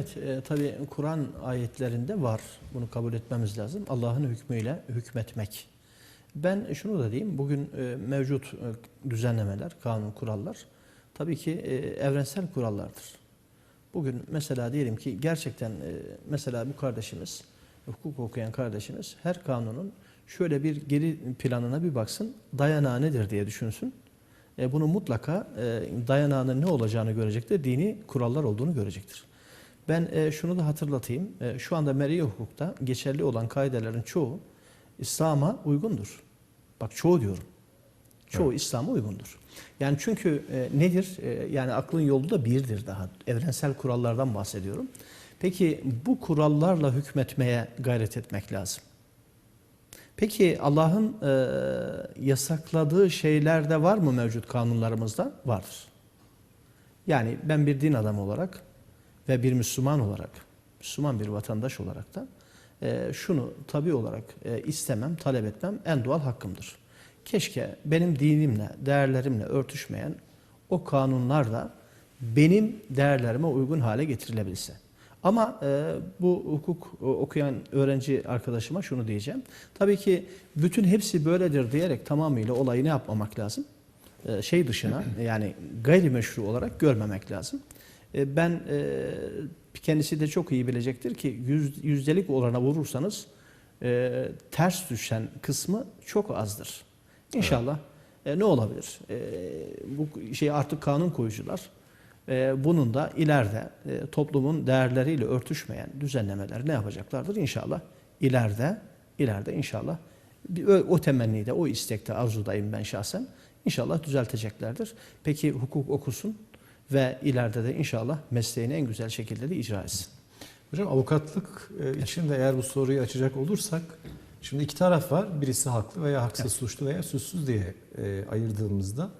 Evet, e, tabii Kur'an ayetlerinde var. Bunu kabul etmemiz lazım. Allah'ın hükmüyle hükmetmek. Ben şunu da diyeyim. Bugün e, mevcut e, düzenlemeler, kanun, kurallar tabii ki e, evrensel kurallardır. Bugün mesela diyelim ki gerçekten e, mesela bu kardeşimiz, hukuk okuyan kardeşimiz her kanunun şöyle bir geri planına bir baksın. Dayanağı nedir diye düşünsün. E, bunu mutlaka e, dayanağının ne olacağını görecektir. Dini kurallar olduğunu görecektir. Ben e, şunu da hatırlatayım. E, şu anda meri hukukta geçerli olan kaidelerin çoğu İslam'a uygundur. Bak çoğu diyorum. Çoğu İslam'a uygundur. Yani çünkü e, nedir? E, yani aklın yolu da birdir daha. Evrensel kurallardan bahsediyorum. Peki bu kurallarla hükmetmeye gayret etmek lazım. Peki Allah'ın e, yasakladığı şeyler de var mı mevcut kanunlarımızda? Vardır. Yani ben bir din adamı olarak ve bir Müslüman olarak, Müslüman bir vatandaş olarak da e, şunu tabi olarak e, istemem, talep etmem en doğal hakkımdır. Keşke benim dinimle, değerlerimle örtüşmeyen o kanunlar da benim değerlerime uygun hale getirilebilse. Ama e, bu hukuk okuyan öğrenci arkadaşıma şunu diyeceğim. Tabii ki bütün hepsi böyledir diyerek tamamıyla olayı ne yapmamak lazım? E, şey dışına yani gayrimeşru olarak görmemek lazım. E, ben e, kendisi de çok iyi bilecektir ki yüz, yüzdelik orana vurursanız e, ters düşen kısmı çok azdır. İnşallah e, ne olabilir? Bu şey artık kanun koyucular bunun da ileride toplumun değerleriyle örtüşmeyen düzenlemeler ne yapacaklardır? İnşallah ileride ileride inşallah o, o temennide, o istekte arzudayım ben şahsen. İnşallah düzelteceklerdir. Peki hukuk okusun ve ileride de inşallah mesleğini en güzel şekilde de icra etsin. Hocam avukatlık e, için de eğer bu soruyu açacak olursak şimdi iki taraf var. Birisi haklı veya haksız, suçlu veya suçsuz diye e, ayırdığımızda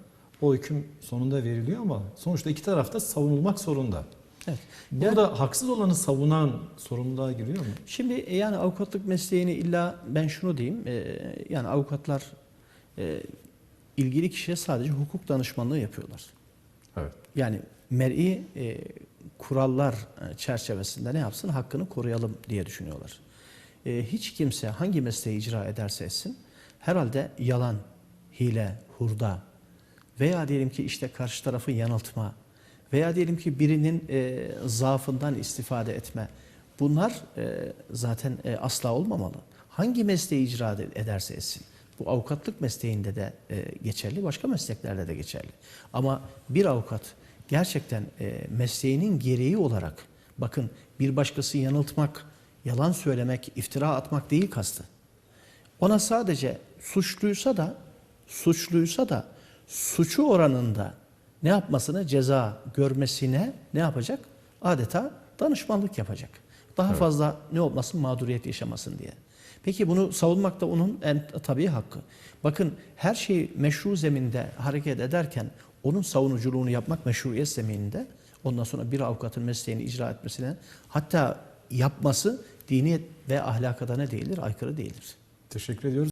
o hüküm sonunda veriliyor ama sonuçta iki taraf da savunulmak zorunda. Evet. Burada haksız olanı savunan sorumluluğa giriyor mu? Şimdi e, yani avukatlık mesleğini illa ben şunu diyeyim e, yani avukatlar e, ilgili kişiye sadece hukuk danışmanlığı yapıyorlar. Evet. Yani mer'i e, kurallar e, çerçevesinde ne yapsın? Hakkını koruyalım diye düşünüyorlar. E, hiç kimse hangi mesleği icra ederse etsin herhalde yalan, hile, hurda veya diyelim ki işte karşı tarafı yanıltma veya diyelim ki birinin e, zaafından istifade etme bunlar e, zaten e, asla olmamalı. Hangi mesleği icra ederse etsin. Bu avukatlık mesleğinde de e, geçerli, başka mesleklerde de geçerli. Ama bir avukat gerçekten e, mesleğinin gereği olarak bakın bir başkası yanıltmak, yalan söylemek, iftira atmak değil kastı. Ona sadece suçluysa da suçluysa da suçu oranında ne yapmasını ceza görmesine ne yapacak? Adeta danışmanlık yapacak. Daha Evet. fazla ne olmasın mağduriyet yaşamasın diye. Peki bunu savunmak da onun en tabii hakkı. Bakın her şey meşru zeminde hareket ederken onun savunuculuğunu yapmak meşruiyet zemininde ondan sonra bir avukatın mesleğini icra etmesine hatta yapması dini ve ahlaka da ne değildir? Aykırı değildir. Teşekkür ediyoruz.